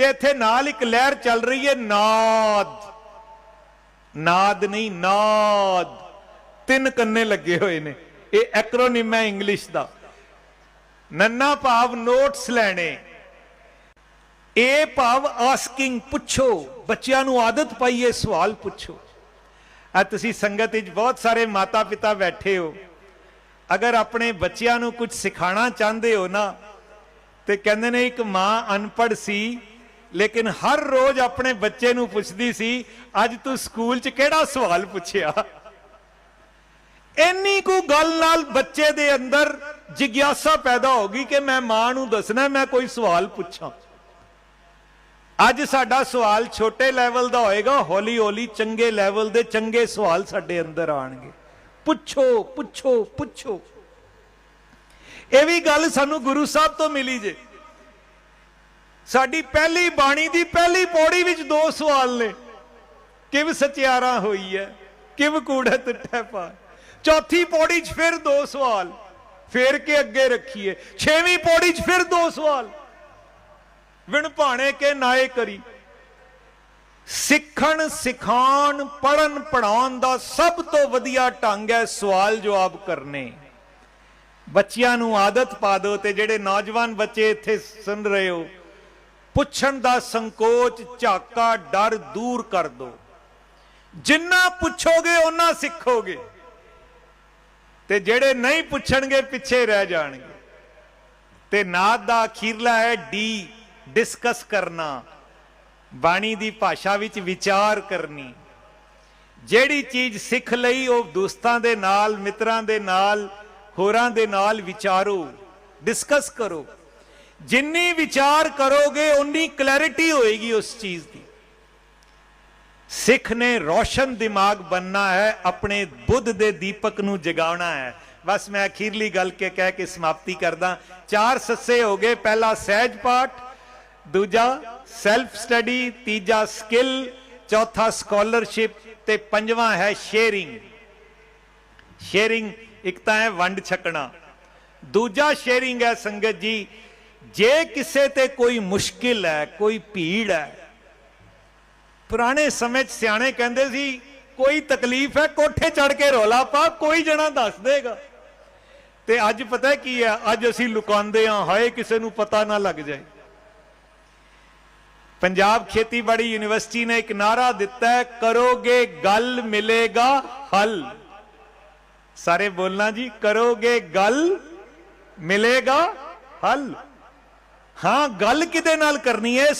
ਤੇ ਇੱਥੇ ਨਾਲ ਇੱਕ ਲਹਿਰ ਚੱਲ ਰਹੀ ਹੈ, ਨਾਦ। ਨਾਦ ਨਹੀਂ, ਨਾਦ। ਤਿੰਨ ਕੰਨੇ ਲੱਗੇ ਹੋਏ ਨੇ। ਇਹ ਐਕਰੋਨਿਮ ਹੈ ਇੰਗਲਿਸ਼ ਦਾ। ਨੰਨਾ ਭਾਵ ਨੋਟਸ ਲੈਣੇ। ਇਹ ਭਾਵ ਆਸਕਿੰਗ ਪੁੱਛੋ। ਬੱਚਿਆਂ ਨੂੰ ਆਦਤ ਪਾਈਏ ਸਵਾਲ ਪੁੱਛੋ। ਆ ਤੁਸੀਂ ਸੰਗਤ ਵਿੱਚ ਬਹੁਤ ਸਾਰੇ ਮਾਤਾ ਪਿਤਾ ਬੈਠੇ ਹੋ। ਅਗਰ ਆਪਣੇ ਬੱਚਿਆਂ ਨੂੰ ਕੁਝ ਸਿਖਾਣਾ ਚਾਹੁੰਦੇ ਹੋ ਨਾ, ਤੇ ਕਹਿੰਦੇ ਨੇ ਇੱਕ ਮਾਂ ਅਨਪੜ੍ਹ ਸੀ ਲੇਕਿਨ ਹਰ ਰੋਜ਼ ਆਪਣੇ ਬੱਚੇ ਨੂੰ ਪੁੱਛਦੀ ਸੀ, ਅੱਜ ਤੂੰ ਸਕੂਲ 'ਚ ਕਿਹੜਾ ਸਵਾਲ ਪੁੱਛਿਆ? ਇੰਨੀ ਕੁ ਗੱਲ ਨਾਲ ਬੱਚੇ ਦੇ ਅੰਦਰ ਜਿਗਿਆਸਾ ਪੈਦਾ ਹੋ ਗਈ ਕਿ ਮੈਂ ਮਾਂ ਨੂੰ ਦੱਸਣਾ, ਮੈਂ ਕੋਈ ਸਵਾਲ ਪੁੱਛਾਂ। ਅੱਜ ਸਾਡਾ ਸਵਾਲ ਛੋਟੇ ਲੈਵਲ ਦਾ ਹੋਏਗਾ, ਹੌਲੀ ਹੌਲੀ ਚੰਗੇ ਲੈਵਲ ਦੇ ਚੰਗੇ ਸਵਾਲ ਸਾਡੇ ਅੰਦਰ ਆਣਗੇ। ਪੁੱਛੋ ਪੁੱਛੋ ਪੁੱਛੋ। ਇਹ ਵੀ ਗੱਲ ਸਾਨੂੰ ਗੁਰੂ ਸਾਹਿਬ ਤੋਂ ਮਿਲੀ ਜੇ। ਸਾਡੀ ਪਹਿਲੀ ਬਾਣੀ ਦੀ ਪਹਿਲੀ ਪੌੜੀ ਵਿੱਚ ਦੋ ਸਵਾਲ ਨੇ। ਕਿਵ ਸਚਿਆਰਾ ਹੋਈ ਹੈ ਕਿਵ ਕੂੜਾ ਟੁੱਟੈ ਪਾ ਚੌਥੀ ਪੌੜੀ 'ਚ ਫਿਰ ਦੋ ਸਵਾਲ, ਫੇਰ ਕੇ ਅੱਗੇ ਰੱਖੀਏ। ਛੇਵੀਂ ਪੌੜੀ 'ਚ ਫਿਰ ਦੋ ਸਵਾਲ, ਵਿਣ ਭਾਣੇ ਕੇ ਨਾਏ ਕਰੀ। ਸਿੱਖਣ ਸਿਖਾਉਣ ਪੜਨ ਪੜਾਉਣ ਦਾ ਸਭ ਤੋਂ ਵਧੀਆ ਢੰਗ ਹੈ ਸਵਾਲ ਜਵਾਬ ਕਰਨੇ। ਬੱਚਿਆਂ ਨੂੰ ਆਦਤ ਪਾ ਦਿਓ ਤੇ ਜਿਹੜੇ ਨੌਜਵਾਨ ਬੱਚੇ ਇੱਥੇ ਸੁਣ ਰਹੇ ਹੋ ਪੁੱਛਣ ਦਾ ਸੰਕੋਚ, ਝਾਕਾ, ਡਰ ਦੂਰ ਕਰ ਦਿਓ ਜਿੰਨਾ ਪੁੱਛੋਗੇ ਉਹਨਾਂ ਸਿੱਖੋਗੇ। ਤੇ ਜਿਹੜੇ ਨਹੀਂ ਪੁੱਛਣਗੇ, ਪਿੱਛੇ ਰਹਿ ਜਾਣਗੇ। ਤੇ ਨਾਦ ਦਾ ਅਖੀਰਲਾ ਹੈ, ਡੀ, ਡਿਸਕਸ ਕਰਨਾ। ਬਾਣੀ ਦੀ ਭਾਸ਼ਾ ਵਿੱਚ ਵਿਚਾਰ ਕਰਨੀ। ਜਿਹੜੀ ਚੀਜ਼ ਸਿੱਖ ਲਈ, ਉਹ ਦੋਸਤਾਂ ਦੇ ਨਾਲ, ਮਿੱਤਰਾਂ ਦੇ ਨਾਲ, ਹੋਰਾਂ ਦੇ ਨਾਲ ਵਿਚਾਰੋ। ਡਿਸਕਸ ਕਰੋ। ਜਿੰਨੀ ਵਿਚਾਰ ਕਰੋਗੇ ਉਨੀ ਕਲੈਰਿਟੀ ਹੋਏਗੀ ਉਸ ਚੀਜ਼ ਦੀ। ਸਿੱਖ ਨੇ ਰੋਸ਼ਨ ਦਿਮਾਗ ਬੰਨਣਾ ਹੈ, ਆਪਣੇ ਬੁੱਧ ਦੇ ਦੀਪਕ ਨੂੰ ਜਗਾਉਣਾ ਹੈ। ਬਸ ਮੈਂ ਅਖੀਰਲੀ ਗੱਲ ਕੇ ਕਹਿ ਕੇ ਸਮਾਪਤੀ ਕਰਦਾ। ਚਾਰ ਸੱਸੇ ਹੋ ਗਏ, ਪਹਿਲਾ ਸਹਿਜ ਪਾਠ, ਦੂਜਾ ਸੈਲਫ ਸਟੱਡੀ ਤੀਜਾ ਸਕਿੱਲ ਚੌਥਾ ਸਕਾਲਰਸ਼ਿਪ ਤੇ ਪੰਜਵਾਂ ਹੈ ਸ਼ੇਅਰਿੰਗ ਸ਼ੇਅਰਿੰਗ ਇੱਕ ਤਾਂ ਹੈ ਵੰਡ ਛਕਣਾ। ਦੂਜਾ ਸ਼ੇਅਰਿੰਗ ਹੈ ਸੰਗਤ ਜੀ ਜੇ ਕਿਸੇ ਤੇ ਕੋਈ ਮੁਸ਼ਕਿਲ ਹੈ, ਕੋਈ ਭੀੜ ਹੈ, ਪੁਰਾਣੇ ਸਮੇਂ 'ਚ ਸਿਆਣੇ ਕਹਿੰਦੇ ਸੀ, ਕੋਈ ਤਕਲੀਫ ਹੈ, ਕੋਠੇ ਚੜ ਕੇ ਰੋਲਾ ਪਾ, ਕੋਈ ਜਣਾ ਦੱਸ ਦੇਗਾ। ਤੇ ਅੱਜ ਪਤਾ ਕੀ ਹੈ, ਅੱਜ ਅਸੀਂ ਲੁਕਾਉਂਦੇ ਹਾਂ, ਹਾਏ ਕਿਸੇ ਨੂੰ ਪਤਾ ਨਾ ਲੱਗ ਜਾਏ। ਪੰਜਾਬ ਖੇਤੀਬਾੜੀ ਯੂਨੀਵਰਸਿਟੀ ਨੇ ਇੱਕ ਨਾਰਾ ਦਿੱਤਾ ਹੈ, ਕਰੋਗੇ ਗੱਲ ਮਿਲੇਗਾ ਹੱਲ। ਸਾਰੇ ਬੋਲਣਾ ਜੀ, ਕਰੋਗੇ ਗੱਲ ਮਿਲੇਗਾ ਹੱਲ। ਹਾਂ ਗੱਲ ਕਿਤੇ ਨਾਲ ਕਰਨੀ ਹੈ?